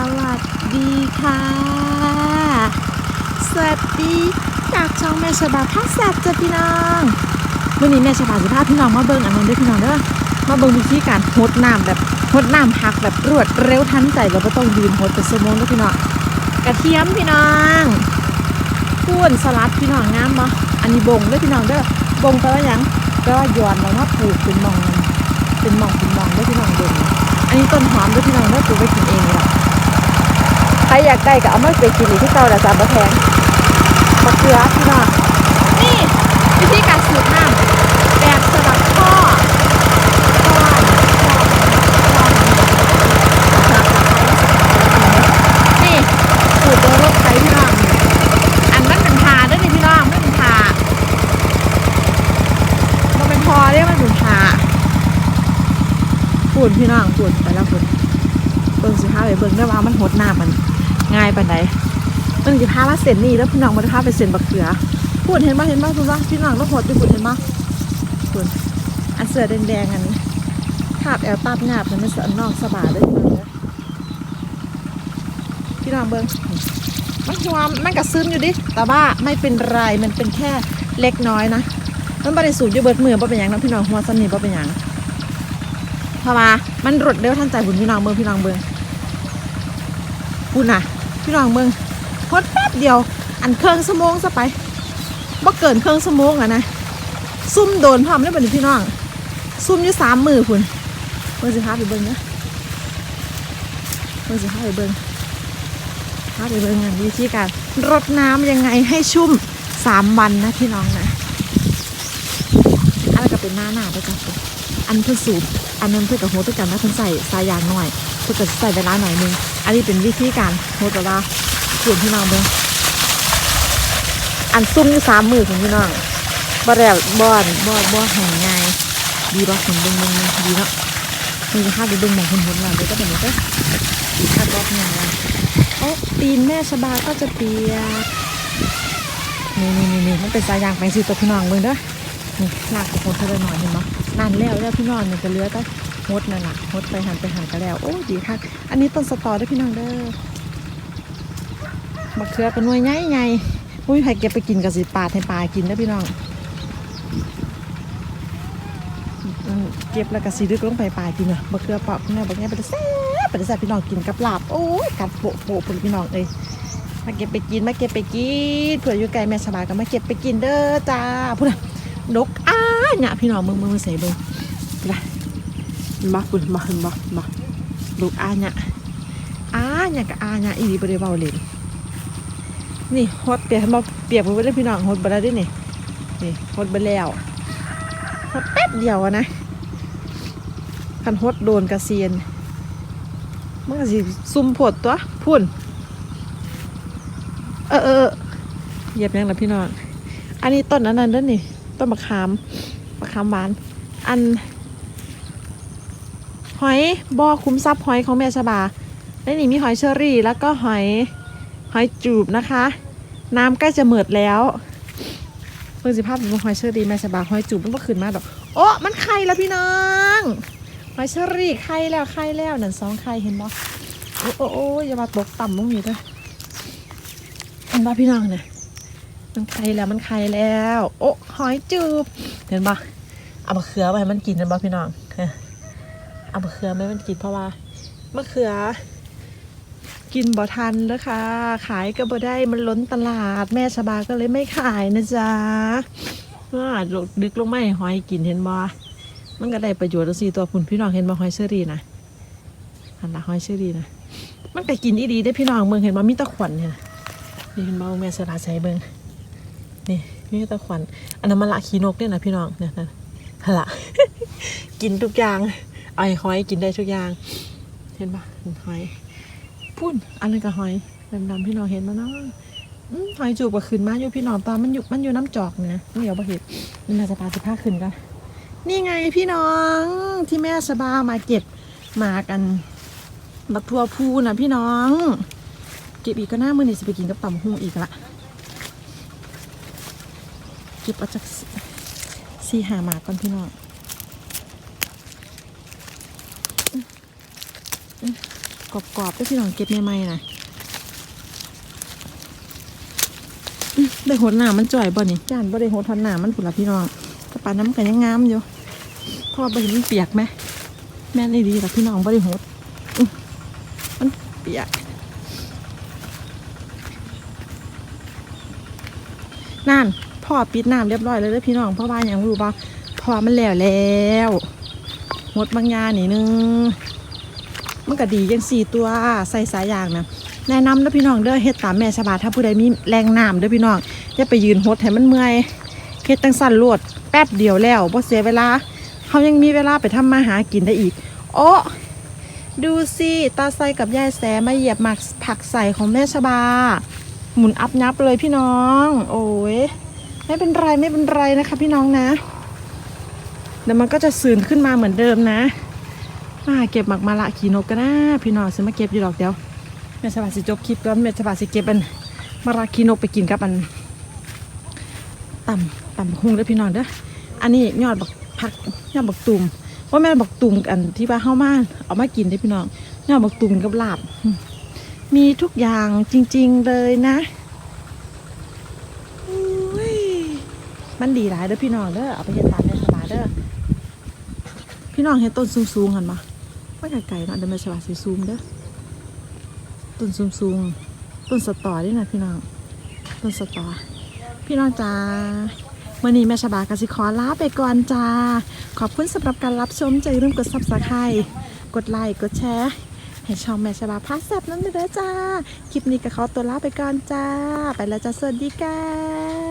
สวัสดีค่ะ สวัสดีจากช่องแม่ชบาพักแซบจ้ะพี่น้องวันนี้แม่ชบาจะพาพี่น้องมาเบิ่งอันนั้นด้วยพี่น้องเด้อมาเบิ่งวิธีการหดน้ำแบบหดน้ำพักแบบรวดเร็วทันใจแบบไม่ต้องยืนหดเป็นชั่วโมงด้วยพี่น้องกระเทียมพี่น้องข้วนสลัดพี่น้องงามบ่อันนี้บงด้วยพี่น้องเด้อบงแปลว่าหยังแปลว่าย้อนเรามาปลูกเป็นหมองเป็นหมองเป็นหมองด้วยพี่น้องบงอันนี้ต้นหอมด้วยพี่น้องเด้ปลูกไว้กินเองเลยล่ะ ใครอยากได้ก็เอามาไปกินที่เก่าแต่สามบะแพงมะเขือพี่น้องนี่วิธีการสูบน้ำแบบสลับท่อท่อนี่สูบตรงรถไถพี่น้องอันนั้นเป็นทาด้วยนี่พี่น้องไม่เป็นทามันเป็นพอเรียกมันเป็นทาฝุ่นพี่น้องฝุ่นไปแล้วฝุ่นเบิ่งสิพาไปเบิ่งได้ว่ามันหดหน้ำมัน ง่ายปานใดเบิ่งสิพามาเส้นนี่แล้วพี่น้องมาพาไปเส้นบักเขือพูดเห็นบ่เห็นบ่คุณว่าพี่น้องต้องหดอยู่พูดเห็นบ่คุณอันเสือแดงๆอันคาบแอลตับงาบมันไม่สนอกสบายเลยพี่น้องเด้อพี่น้องเบิ่งมันหัวมันกระซึมอยู่ดิ แต่ว่าไม่เป็นไรมันเป็นแค่เล็กน้อยนะมันบ่ได้สูบอยู่เบิดมือบ่เป็นหยังนะพี่น้องหัวซ้ำนี่บ่เป็นหยังเพราะว่ามันรดเร็วทันใจบุญพี่น้องเมืองพี่น้องเมืองบุญน่ะ พี่น้องเมืองพดแป๊บเดียว อันเครื่องสมองซะไปบ่เกินเครื่องสมองอะนะซุ่มโดนพร้อมได้บ่นี่พี่น้อง ซุ่มอยู่สามมือคุณเบิ่งสิพาไปเบิ่งนะเบิ่งสิพาไปเบิ่งพาไปเบิ่งงานวิธีการรดน้ำยังไงให้ชุ่มสามวันนะพี่น้องนะอันนั้นก็เป็นหน้าหน้าด้วยกันอันเพื่อสูบอันนั้นเพื่อกับโฮด้วกันนะเพิ่นใส่สายยางหน่อย เพื่อกับใส่เวลาหน่อยนึง อันนี้เป็นวิธีการโฮแต่ว่าส่วนพี่น้องเบิ่งอันซุ่มอยู่สามมือของพี่น้องบ่แล้วบ่อนบ่บ่แห้งง่ายดีบ่คนเบิ่งเบิ่งเบิ่งดีเนาะมันจะพาไปเบิ่งหมองคนหนเราเดี๋ยวก็เป็นนี้ก็ดีคาดรอบเนี่ยนะโอ้ตีนแม่ชบาก็จะเปียกนี่นี่นี่นี่มันเป็นสายยางไปสิตัวพี่น้องเบิ่งเด้อนี่ลากกระโพดเธอหน่อยเห็นไหมนานแล้วแล้วพี่น้องเนี่ยจะเลือแต่ มดนั่นแหละมดไปหันไปหันกันแล้ว โอ้ดีค่ะ อันนี้ต้นสตอด้อพี่น้องเด้อมะเขือเป็นหน่วยใหญ่ใหญ่อุ้ยใครเก็บไปกินกับสิปาดให้ปลากินได้อพี่น้องเก็บแล้วก็สีดึกลงไปปลากินเลยมะเขือเปอกเนี่ยบางอย่างเป็นแซ่บเป็นแซ่บพี่น้องกินกับลาบโอ้ยกัดโปะโปะพี่น้องเอ้ยมาเก็บไปกินมาเก็บไปกินเผื่ออยู่ไกลแม่สบายก็มาเก็บไปกินเด้อจ้าพูดนะนกอ้าเนี่ยพี่น้องมึงมึงมึงใส่เบิ้งไป มาปุ่นมาหุ่นมามาลูกอาเนี่ยอาเนี่ยกับอาเนี่ยอีดีบริเวาเล่นนี่ฮดเปียกมาเปียกไปเลยพี่น้องฮดไปแล้วดินี่นี่ฮดไปแล้วฮดแป๊บเดียวอะนะคันฮดโดนกระเซียนมันก็สิซุ่มผดตัวพุ่นเออเออเหยียบยังละพี่น้องอันนี้ต้นอันนั้นเด้อนี่ต้นมะขามมะขามหวาน อัน หอยบ่อคุ้มทรัพย์หอยของแม่ชบาและนี่มีหอยเชอรี่ แล้วก็หอยหอยจูบนะคะ น้ำใกล้จะหมดแล้วเพิ่งสิภาพหอยเชอรี่แม่ชบาหอยจูบมันก็ขึ้นมาดอกโอ้มันไข่แล้วพี่น้องหอยเชอรี่ไข่แล้วไข่แล้วนั่นสองไข่เห็นบ่โอ้โอ้โอ้อย่ามาตกต่ำลงนี่ด้อเห็นบ่พี่น้องเนี่ยมันไข่แล้วมันไข่แล้ว โอ้หอยจูบเห็นปะเอามะเขือไปให้มันกินเห็นะบ่พี่น้อง เอามะเขือไม่มันกินเพราะว่ามะเขือ กินบ่ทันแล้วค่ะ ขายก็บ่ได้มันล้นตลาด แม่ชบาก็เลยไม่ขายนะจ๊ะว่าดึกลงไม่หอยกินเห็นบ่มันก็ได้ประโยชน์สิตัวคุณพี่น้องเห็นบ่หอยเชอรี่นะอันละหอยเชอรี่นะมันก็กินอีดีได้พี่น้องเมืองเห็นบ่มีตะขวัญเนี่ยนี่เห็นบ่แม่สลาใช้เบิ่งนี่นี่ตะขวัญอันนั้นมันละขีนกเนี่ยนะพี่น้องเนี่ยนะละกินทุกอย่าง ไอหอยกินได้ทุกอย่าง เห็นปะเห็นหอยพุ่นอันนั้นก็หอยดำๆพี่น้องเห็นมาเนาะหอยจูบก็ขึ้นมาอยู่พี่น้องตอนมันอยู่มันอยู่น้ำจอกเนี่ยนี่เดี๋ยวมาเห็นนี่นาจะพาสิผ้าขึ้นกันนี่ไงพี่น้องที่แม่สบามาเก็บมากันบักทัวพูนะพี่น้องเก็บอีกก็น่ามือนี่สิไปกินกับต่ำหุ้งอีกละเก็บเอาจากสี่หาหมากก่อนพี่น้อง กรอบๆด้วยพี่น้องเก็บใหม่ๆนะอื้อได้หดหนามันจ่อยบ่นี่ย่านบ่ได้หดทอนหนามันผุนละพี่น้องกระปาน้ำกันยังงามอยู่เพราะว่าบ่เห็นมันเปียกไหมแม่นดีๆละพี่น้องบ่ได้หดอื้อมันเปียกนั่นพ่อปิดน้ำเรียบร้อยเลยเด้อพี่น้องเพราะว่าอย่างรู้ป่ะเพราะว่ามันแล้วแล้วหมดบางอยางนี่นึง มันก็ดียังสี่ตัวใส่สายยางนะแนะนำเด้อพี่น้องเด้อเฮ็ดตามแม่ชบาถ้าผู้ใดมีแรงน้ำเด้อพี่น้องอย่าไปยืนหดให้มันเมื่อยเฮ็ดตั้งสั้นรวดแป๊บเดียวแล้วบ่เสียเวลาเขายังมีเวลาไปทำมาหากินได้อีก โอ้ดูสิตาใสกับยายแสมาเหยียบหมักผักใส่ของแม่ชบา หมุนอัพยับเลยพี่น้อง โอ้ยไม่เป็นไรไม่เป็นไรนะคะพี่น้องนะเดี๋ยวมันก็จะสื่นขึ้นมาเหมือนเดิมนะ มาเก็บหมักมาละขี่นกกันนะพี่น้องซื้อมาเก็บอยู่ดอกเดียวแม่ฉบาสิจบคลิปก่อนแม่ฉบาสิเก็บอันมาละขี่นกไปกินกับอันต่ำต่ำหุงเด้อพี่น้องเด้ออันนี้ยอดบักผักยอดบักตุ่มว่าแม่บักตุ่มอันที่ว่าเข้ามาเอามากินเด้พี่น้องยอดบักตุ่มกับลาบ มีทุกอย่างจริง ๆเลยนะมันดีหลายเด้อพี่น้องเด้อเอาไปเฮ็ดตามแม่สบายเด้อพี่น้องเห็นต้นสูงๆกันมา ไม่ไกลๆเนาะเดี๋ยวม่สบายสิซูมเด้อต้นสูงๆต้นสตอนี่นะพี่น้องต้นสตอพี่น้องจ้ามื่อนี้แม่ชบากสิขอลาไปก่อนจ้า ขอบคุณสำหรับการรับชมใจาลืมกดซับสไครต์กดไลค์กดแชร์ ให้ช่องแม่ชบาพาแซบนั้นเด้อจ้า คลิปนี้ก็ขอตัวลาไปก่อนจ้า ไปแล้วจ้าสวัสดีค่ะ